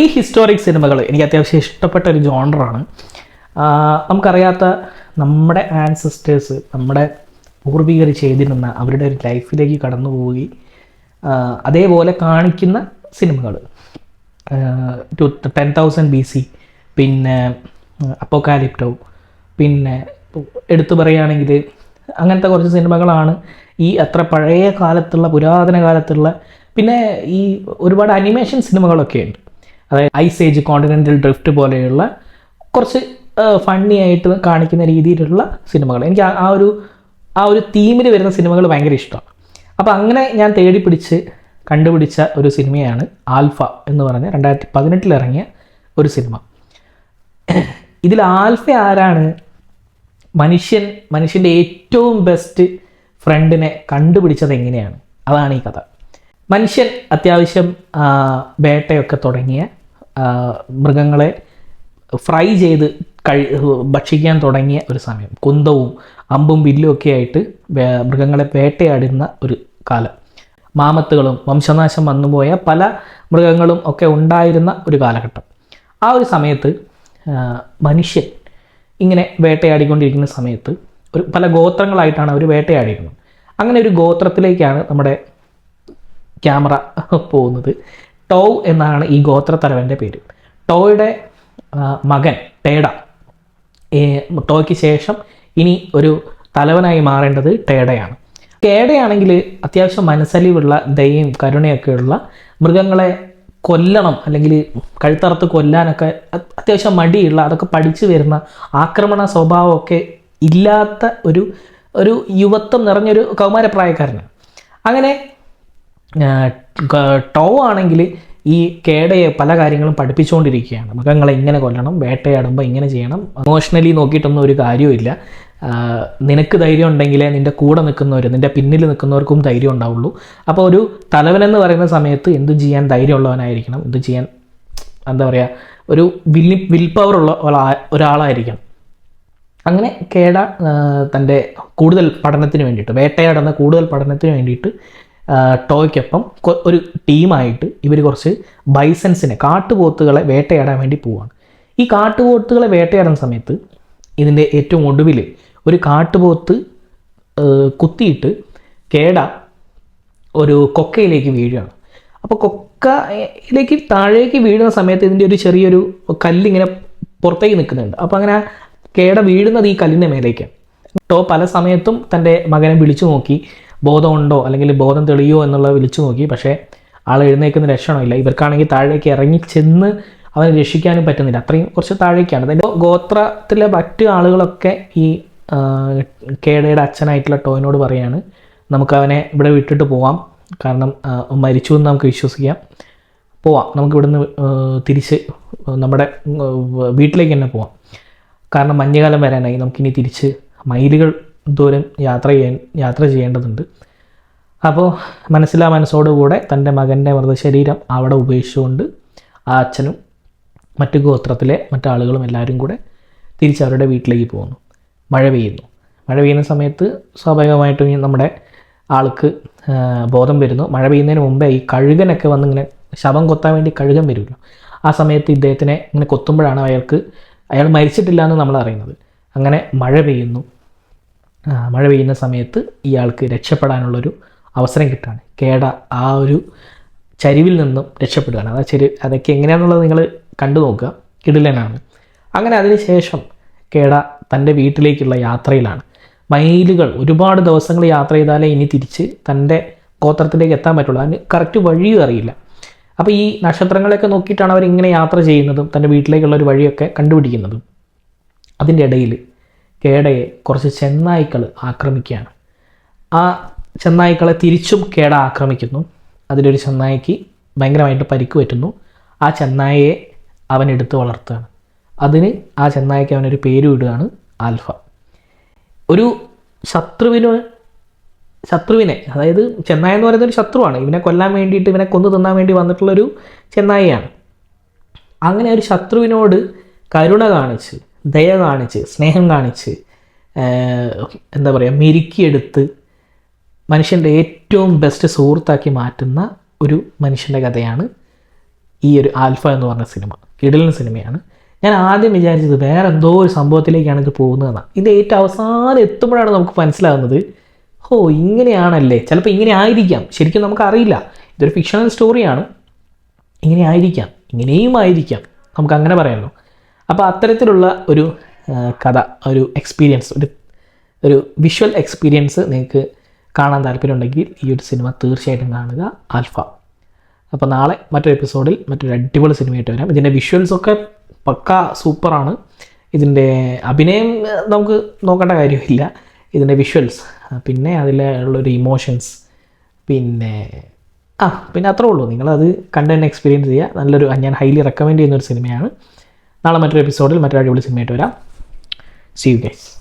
Pre historic സിനിമകൾ എനിക്ക് അത്യാവശ്യം ഇഷ്ടപ്പെട്ട ഒരു ജോണറാണ് നമുക്കറിയാത്ത നമ്മുടെ ആൻസിസ്റ്റേഴ്സ് നമ്മുടെ പൂർവികർ ചെയ്തിരുന്ന അവരുടെ ഒരു ലൈഫിലേക്ക് കടന്നു പോയി അതേപോലെ കാണിക്കുന്ന സിനിമകൾ two ten thousand B C പിന്നെ അപ്പോക്കാലിപ്റ്റോ പിന്നെ എടുത്തു പറയുകയാണെങ്കിൽ അങ്ങനത്തെ കുറച്ച് സിനിമകളാണ് ഈ അത്ര പഴയ കാലത്തുള്ള പുരാതന കാലത്തുള്ള പിന്നെ ഈ ഒരുപാട് അനിമേഷൻ സിനിമകളൊക്കെ ഉണ്ട്. അതായത് ഐസ് ഏജ് കോണ്ടിനെന്റൽ ഡ്രിഫ്റ്റ് പോലെയുള്ള കുറച്ച് ഫണ്ണി ആയിട്ട് കാണിക്കുന്ന രീതിയിലുള്ള സിനിമകൾ. എനിക്ക് ആ- ഒരു ആ ഒരു തീമിൽ വരുന്ന സിനിമകൾ ഭയങ്കര ഇഷ്ടമാണ്. അപ്പോൾ അങ്ങനെ ഞാൻ തേടി പിടിച്ച് കണ്ടുപിടിച്ച ഒരു സിനിമയാണ് ആൽഫ എന്ന് പറഞ്ഞ രണ്ടായിരത്തി പതിനെട്ടിൽ ഇറങ്ങിയ ഒരു സിനിമ. ഇതിൽ ആൽഫ ആരാണ്? മനുഷ്യൻ മനുഷ്യന്റെ ഏറ്റവും ബെസ്റ്റ് ഫ്രണ്ടിനെ കണ്ടുപിടിച്ചത് എങ്ങനെയാണ്? അതാണ് ഈ കഥ. മനുഷ്യൻ അത്യാവശ്യം വേട്ടയൊക്കെ തുടങ്ങിയ മൃഗങ്ങളെ ഫ്രൈ ചെയ്ത് കഴി ഭക്ഷിക്കാൻ തുടങ്ങിയ ഒരു സമയം. കുന്തവും അമ്പും വില്ലും ഒക്കെ ആയിട്ട് മൃഗങ്ങളെ വേട്ടയാടുന്ന ഒരു കാലം. മാമത്തുകളും വംശനാശം വന്നുപോയ പല മൃഗങ്ങളും ഒക്കെ ഉണ്ടായിരുന്ന ഒരു കാലഘട്ടം. ആ ഒരു സമയത്ത് മനുഷ്യൻ ഇങ്ങനെ വേട്ടയാടിക്കൊണ്ടിരിക്കുന്ന സമയത്ത് ഒരു പല ഗോത്രങ്ങളായിട്ടാണ് അവർ വേട്ടയാടിയിരുന്നത്. അങ്ങനെ ഒരു ഗോത്രത്തിലേക്കാണ് നമ്മുടെ ക്യാമറ പോകുന്നത്. ടോ എന്നാണ് ഈ ഗോത്രത്തലവന്റെ പേര്. ടോയുടെ മകൻ ടേഡ. ടോയ്ക്ക് ശേഷം ഇനി ഒരു തലവനായി മാറേണ്ടത് ടേഡയാണ്. കേടയാണെങ്കിൽ അത്യാവശ്യം മനസ്സലിവുള്ള ദയയും കരുണയൊക്കെയുള്ള മൃഗങ്ങളെ കൊല്ലണം അല്ലെങ്കിൽ കഴുത്തറത്ത് കൊല്ലാനൊക്കെ അത് അത്യാവശ്യം മടിയുള്ള അതൊക്കെ പഠിച്ചു വരുന്ന ആക്രമണ സ്വഭാവമൊക്കെ ഇല്ലാത്ത ഒരു ഒരു യുവത്വം നിറഞ്ഞൊരു കൗമാരപ്രായക്കാരനാണ്. അങ്ങനെ ടോ ആണെങ്കിൽ ഈ കേടയെ പല കാര്യങ്ങളും പഠിപ്പിച്ചുകൊണ്ടിരിക്കുകയാണ്. മൃഗങ്ങളെ ഇങ്ങനെ കൊല്ലണം വേട്ടയാടുമ്പോൾ ഇങ്ങനെ ചെയ്യണം. ഇമോഷണലി നോക്കിയിട്ടൊന്നും ഒരു കാര്യവുമില്ല നിനക്ക് ധൈര്യം ഉണ്ടെങ്കിലേ നിന്റെ കൂടെ നിൽക്കുന്നവർ നിന്റെ പിന്നിൽ നിൽക്കുന്നവർക്കും ധൈര്യം ഉണ്ടാവുള്ളൂ. അപ്പോൾ ഒരു തലവനെന്ന് പറയുന്ന സമയത്ത് എന്തും ചെയ്യാൻ ധൈര്യമുള്ളവനായിരിക്കണം എന്തും ചെയ്യാൻ എന്താ പറയുക ഒരു വില്ലി വിൽ പവർ ഉള്ള ഒരാളായിരിക്കണം. അങ്ങനെ കേട തന്റെ കൂടുതൽ പഠനത്തിന് വേണ്ടിയിട്ട് വേട്ടയാടുന്ന കൂടുതൽ പഠനത്തിന് വേണ്ടിയിട്ട് ടോയ്ക്കൊപ്പം ഒരു ടീമായിട്ട് ഇവർ കുറച്ച് ബൈസൻസിനെ കാട്ടുപോത്തുകളെ വേട്ടയാടാൻ വേണ്ടി പോവാണ്. ഈ കാട്ടുപോത്തുകളെ വേട്ടയാടുന്ന സമയത്ത് ഇതിന്റെ ഏറ്റവും ഒടുവിൽ ഒരു കാട്ടുപോത്ത് കുത്തിയിട്ട് കേട ഒരു കൊക്കയിലേക്ക് വീഴുകയാണ്. അപ്പോൾ കൊക്കയിലേക്ക് താഴേക്ക് വീഴുന്ന സമയത്ത് ഇതിന്റെ ഒരു ചെറിയൊരു കല്ലിങ്ങനെ പുറത്തേക്ക് നിൽക്കുന്നുണ്ട്. അപ്പോൾ അങ്ങനെ കേട വീഴുന്നത് ഈ കല്ലിന്റെ മേലേക്കാണ്. ടോ പല സമയത്തും തന്റെ മകനെ വിളിച്ചു നോക്കി ബോധമുണ്ടോ അല്ലെങ്കിൽ ബോധം തെളിയോ എന്നുള്ളത് വിളിച്ചു നോക്കി. പക്ഷേ ആൾ എഴുന്നേക്കുന്ന ലക്ഷണമില്ല ഇവർക്കാണെങ്കിൽ താഴേക്ക് ഇറങ്ങി ചെന്ന് അവനെ രക്ഷിക്കാനും പറ്റുന്നില്ല. അത്രയും കുറച്ച് താഴേക്കാണ്. അതിന്റെ ഗോത്രത്തിലെ മറ്റു ആളുകളൊക്കെ ഈ കേടയുടെ അച്ഛനായിട്ടുള്ള ടോയിനോട് പറയാണ് നമുക്ക് അവനെ ഇവിടെ വിട്ടിട്ട് പോവാം. കാരണം മരിച്ചു എന്ന് നമുക്ക് വിശ്വസിക്കാം. പോവാം. നമുക്ക് ഇവിടുന്ന് തിരിച്ച് നമ്മുടെ വീട്ടിലേക്ക് തന്നെ പോവാം. കാരണം മഞ്ഞുകാലം വരാനായി. നമുക്കിനി തിരിച്ച് മൈലുകൾ ദൂരം യാത്ര ചെയ്യാൻ യാത്ര ചെയ്യേണ്ടതുണ്ട്. അപ്പോൾ മനസ്സിലാ മനസ്സോടുകൂടെ തന്റെ മകന്റെ മൃതശരീരം അവിടെ ഉപേക്ഷിച്ചുകൊണ്ട് ആ അച്ഛനും മറ്റു ഗോത്രത്തിലെ മറ്റാളുകളും എല്ലാവരും കൂടെ തിരിച്ച് അവരുടെ വീട്ടിലേക്ക് പോകുന്നു. മഴ പെയ്യുന്നു. മഴ പെയ്യുന്ന സമയത്ത് സ്വാഭാവികമായിട്ടും നമ്മുടെ ആൾക്ക് ബോധം വരുന്നു. മഴ പെയ്യുന്നതിന് മുമ്പേ ഈ കഴുകനൊക്കെ വന്ന് ഇങ്ങനെ ശവം കൊത്താൻ വേണ്ടി കഴുകൻ വരുമല്ലോ. ആ സമയത്ത് ഇദ്ദേഹത്തിനെ ഇങ്ങനെ കൊത്തുമ്പോഴാണ് അയാൾക്ക് അയാൾ മരിച്ചിട്ടില്ല എന്ന് നമ്മൾ അറിയുന്നത് അങ്ങനെ മഴ പെയ്യുന്നു. മഴ പെയ്യുന്ന സമയത്ത് ഇയാൾക്ക് രക്ഷപ്പെടാനുള്ളൊരു അവസരം കിട്ടുകയാണ് കേട ആ ഒരു ചരിവിൽ നിന്നും രക്ഷപ്പെടുകയാണ്. അതാ ചെരി അതൊക്കെ എങ്ങനെയാണെന്നുള്ളത് നിങ്ങൾ കണ്ടു നോക്കുക. കിടിലനാണ്. അങ്ങനെ അതിനുശേഷം കേട തന്റെ വീട്ടിലേക്കുള്ള യാത്രയിലാണ്. മൈലുകൾ ഒരുപാട് ദിവസങ്ങൾ യാത്ര ചെയ്താലേ ഇനി തിരിച്ച് തന്റെ ഗോത്രത്തിലേക്ക് എത്താൻ പറ്റുള്ളൂ. അതിന് കറക്റ്റ് വഴിയും അറിയില്ല. അപ്പോൾ ഈ നക്ഷത്രങ്ങളെയൊക്കെ നോക്കിയിട്ടാണ് അവർ ഇങ്ങനെ യാത്ര ചെയ്യുന്നതും തന്റെ വീട്ടിലേക്കുള്ള ഒരു വഴിയൊക്കെ കണ്ടുപിടിക്കുന്നതും. അതിന്റെ ഇടയിൽ കേടയെ കുറച്ച് ചെന്നായ്ക്കൾ ആക്രമിക്കുകയാണ്. ആ ചെന്നായ്ക്കളെ തിരിച്ചും കേട ആക്രമിക്കുന്നു. അതിലൊരു ചെന്നായ്ക്ക് ഭയങ്കരമായിട്ട് പരിക്ക് പറ്റുന്നു. ആ ചെന്നായയെ അവൻ എടുത്ത് വളർത്തുകയാണ്. അതിന് ആ ചെന്നായ്ക്ക് അവനൊരു പേര് വിടുകയാണ് ആൽഫ. ഒരു ശത്രുവിന് ശത്രുവിനെ അതായത് ചെന്നായ എന്ന് പറയുന്ന ഒരു ശത്രുവാണ്. ഇവനെ കൊല്ലാൻ വേണ്ടിയിട്ട് ഇവനെ കൊന്നു തിന്നാൻ വേണ്ടി വന്നിട്ടുള്ളൊരു ചെന്നായയാണ്. അങ്ങനെ ഒരു ശത്രുവിനോട് കരുണ കാണിച്ച് ദയ കാണിച്ച് സ്നേഹം കാണിച്ച് എന്താ പറയുക മെരുക്കിയെടുത്ത് മനുഷ്യന്റെ ഏറ്റവും ബെസ്റ്റ് സുഹൃത്താക്കി മാറ്റുന്ന ഒരു മനുഷ്യന്റെ കഥയാണ് ഈ ഒരു ആൽഫ എന്ന് പറഞ്ഞ സിനിമ കിടലൻ സിനിമയാണ്. ഞാൻ ആദ്യം വിചാരിച്ചത് വേറെ എന്തോ ഒരു സംഭവത്തിലേക്കാണ് ഇത് പോകുന്നതെന്നാണ് ഇത് ഏറ്റവും അവസാനം എത്തുമ്പോഴാണ് നമുക്ക് മനസ്സിലാകുന്നത് ഓ ഇങ്ങനെയാണല്ലേ ചിലപ്പോൾ ഇങ്ങനെ ആയിരിക്കാം. ശരിക്കും നമുക്കറിയില്ല. ഇതൊരു ഫിക്ഷണൽ സ്റ്റോറിയാണ് ഇങ്ങനെ ആയിരിക്കാം. ഇങ്ങനെയും ആയിരിക്കാം. നമുക്ക് അങ്ങനെ പറയാമല്ലോ അപ്പോൾ അത്തരത്തിലുള്ള ഒരു കഥ ഒരു എക്സ്പീരിയൻസ് ഒരു ഒരു വിഷ്വൽ എക്സ്പീരിയൻസ് നിങ്ങൾക്ക് കാണാൻ താല്പര്യമുണ്ടെങ്കിൽ ഈ ഒരു സിനിമ തീർച്ചയായിട്ടും കാണുക. ആൽഫ. അപ്പോൾ നാളെ മറ്റൊരു എപ്പിസോഡിൽ മറ്റൊരു അടിപൊളി സിനിമയായിട്ട് വരാം. ഇതിന്റെ വിഷ്വൽസൊക്കെ പക്ക സൂപ്പറാണ് ഇതിന്റെ അഭിനയം നമുക്ക് നോക്കേണ്ട കാര്യമില്ല. ഇതിന്റെ വിഷ്വൽസ് പിന്നെ അതിലുള്ളൊരു ഇമോഷൻസ് പിന്നെ ആ പിന്നെ അത്രേ ഉള്ളൂ. നിങ്ങളത് കണ്ട് തന്നെ എക്സ്പീരിയൻസ് ചെയ്യുക. നല്ലൊരു ഞാൻ ഹൈലി റെക്കമെൻഡ് ചെയ്യുന്ന ഒരു സിനിമയാണ് നാളെ മറ്റൊരു എപ്പിസോഡിൽ മറ്റൊരു അടിപൊളി സിനിമയായിട്ട് വരാം. C you guys